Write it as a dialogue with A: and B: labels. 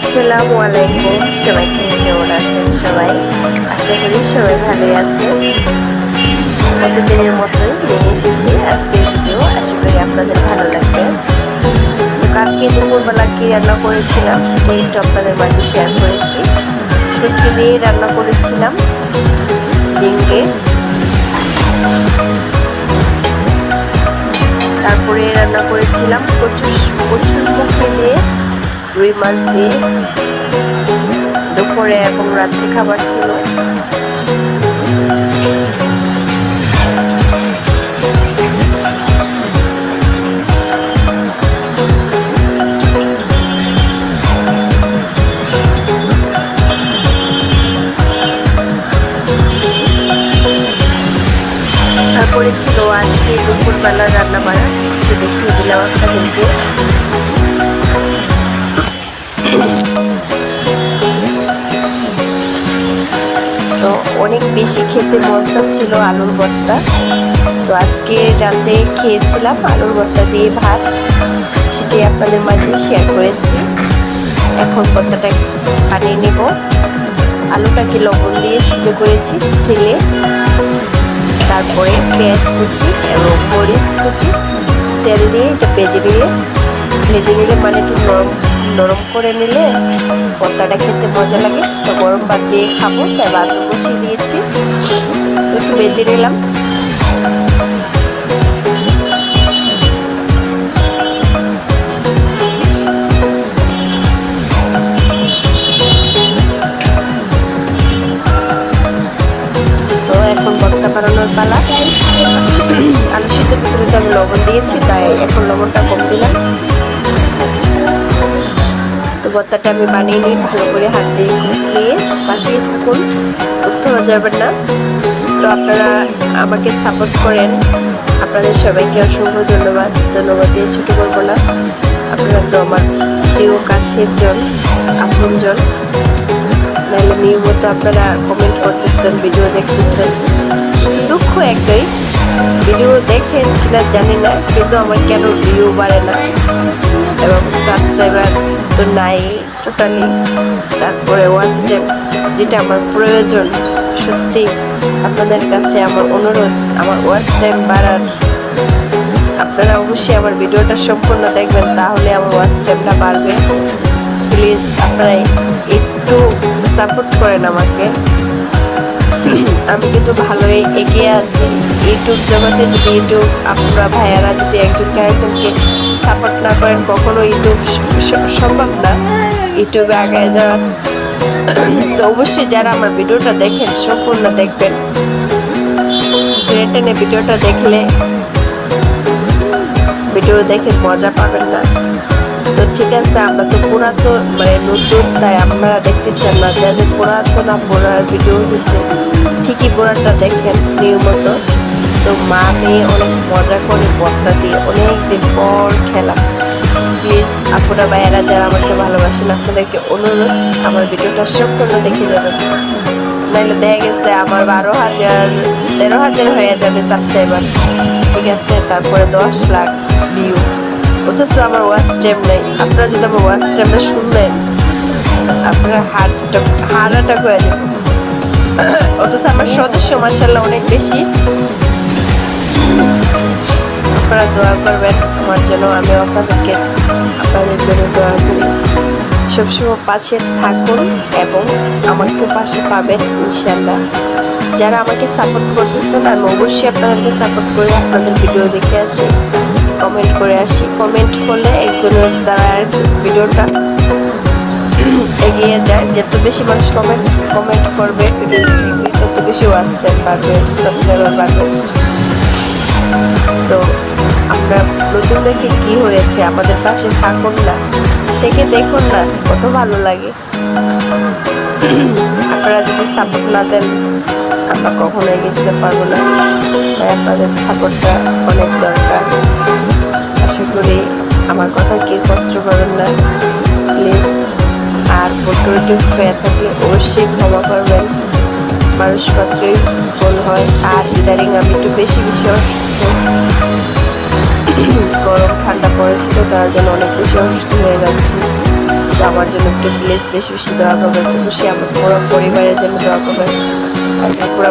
A: আসসালামু আলাইকুম। সবাইকে কেমন আছেন সবাই? আশা করি সবাই ভালোই আছেন। প্রতিদিনের মতোই নিয়ে এসেছি আজকের ভিডিও। আশা করি আপনাদের ভালো লাগবে। তো কালকে দুপুরবেলা কী রান্না করেছিলাম, সেটাই একটু আপনাদের মাঝে শেয়ার করেছি। শুটকি দিয়ে রান্না করেছিলাম, ঝিঙ্গে। তারপরে রান্না করেছিলাম প্রচুর প্রচুর মুখে রুই মাছ দিয়ে দুপুরে এবং রাত্রি খাবার ছিল। ছিল আজকে দুপুরবেলা রান্না বাড়া একটু দেখিয়ে দিলাম আপনাদেরকে। বেশি খেতে মন চাচ্ছিল আলুর ভর্তা। তো আজকে রাতে খেয়েছিলাম আলুর ভর্তা দিয়ে ভাত। সেটি আপনাদের মাঝে শেয়ার করেছি। এখন ভর্তাটা বানিয়ে নেব। আলুটাকে লবণ দিয়ে সিদ্ধ করেছি ছেলে তারপরে পেঁয়াজ কুচি এবং মরিচ কুচি। তেল দিয়ে এটা ভেজে নিলে ভেজে নিলে মানে একটু নরম নরম করে নিলে ভর্তাটা খেতে মজা লাগে। তো গরম ভাত দিয়ে খাব, তাই ভাত বসিয়ে দিয়েছি। তো একটু ভেজে নিলাম। বানানোর পালা। আলু সিদ্ধের ভিতরে তো আমি লবণ দিয়েছি, তাই এখন লবণটা কম দিলাম। ভর্তাটা আমি বানিয়ে নিই, ভালো করে হাত দিয়ে কুচলিয়ে পাশেই থাকুন কোথাও যাবেন না। তো আপনারা আমাকে সাপোর্ট করেন। আপনাদের সবাইকে অসংখ্য ধন্যবাদ। ধন্যবাদ দিয়ে ছুটি করব না। আপনারা তো আমার প্রিয় কাছের জন আপনজন নাহলে নিয়মিত আপনারা কমেন্ট করতেছেন ভিডিও দেখতেছেন। দুঃখ একটাই ভিডিও দেখেন কিনা জানি না, কিন্তু আমার কেন ভিউ বাড়ে না। এবং সাবস্ক্রাইবার তো নাই টোটালি তারপরে ওয়াচ টাইম যেটা আমার প্রয়োজন, সত্যি আপনাদের কাছে আমার অনুরোধ, আমার ওয়াচ বাড়ার। আপনারা অবশ্যই আমার ভিডিওটা সম্পূর্ণ দেখবেন, তাহলে আমার ওয়াচ বাড়বে। প্লিজ আপনারা একটু সাপোর্ট করেন আমাকে। আমি কিন্তু ভালোই এগিয়ে আছি। ইউটিউব জগতে যদি ইউটিউব আপনারা ভাইয়ারা যদি একজনকে আরেকজনকে সাপোর্ট না করেন, কখনো ইউটিউব সম্ভব না। ইউটিউবে আগে যাওয়া। তো অবশ্যই যারা আমার ভিডিওটা দেখেন, সম্পূর্ণ দেখবেন। ভিডিওটা দেখলে ভিডিও দেখে মজা পাবেন না। তো ঠিক আছে, আমরা তো পুরাতন মানে নতুন, তাই আপনারা দেখতে চান না যাদের পুরাতন আপনার ভিডিও কিন্তু ঠিকই পুরানটা দেখেন নিয়মিত তো মা মেয়ে অনেক মজা করে বর্তা দিয়ে, অনেকদিন পর খেলা। প্লিজ আপনারা ভাইয়েরা, যারা আমাকে ভালোবাসেন, আপনাদেরকে অনুরোধ, আমার ভিডিওটা সম্পূর্ণ দেখে যাবেন। নাহলে দেখা গেছে আমার বারো হাজার, তেরো হাজার হয়ে যাবে সাবস্ক্রাইবার ঠিক আছে, তারপরে দশ লাখ ভিউ অথচ আমার ওয়াচ টাইম নেই। আপনারা যদি আমার ওয়াচ টাইমটা শুনলেন, আপনারা হার্ট হার্ট হয়ে যাবে অথচ আমার সদস্য মার্শাল্লাহ অনেক বেশি। আপনারা দোয়া করবেন, আমার জন্য, আমি আপনাদেরকে আপনাদের জন্য দোয়া করি। সবসময় পাশে থাকুন এবং আমাকে পাশে পাবেন ইনশাল্লাহ যারা আমাকে সাপোর্ট করতেছেন, আমি অবশ্যই আপনাদেরকে সাপোর্ট করে আপনাদের ভিডিও দেখে আসি। কমেন্ট করে আসি। কমেন্ট করলে একজনের দ্বারা ভিডিওটা এগিয়ে যায়। যত বেশি মানুষ কমেন্ট কমেন্ট করবে তত বেশি ওয়াচ টাইম বাড়বে সাবস্ক্রাইবার বাড়বে। তো আমরা নতুন দেখে কি হয়েছে? আমাদের পাশে থাকুন না, থেকে দেখুন না, কত ভালো লাগে। আপনারা যদি সাপোর্ট না দেন, আমরা কখনো এগিয়ে যেতে পারব না। তাই আপনাদের সাপোর্টটা অনেক দরকার। আশা করি আমার কথা কি কষ্ট করবেন না। প্লিজ, আর ফটোটি হয়ে থাকলে অবশ্যই ক্ষমা করবেন। মানুষ মাত্রই ভুল হয়, আর ইদারিং আমি একটু বেশি বেশি অসুস্থ। গরম, ঠান্ডা পড়েছিল, তার জন্য অনেক বেশি অসুস্থ হয়ে যাচ্ছি। তো আমার জন্য একটু প্লিজ বেশি বেশি দোয়া করবেন খুশি আমার পুরো পরিবারের জন্য দোয়া করবেন। পুরো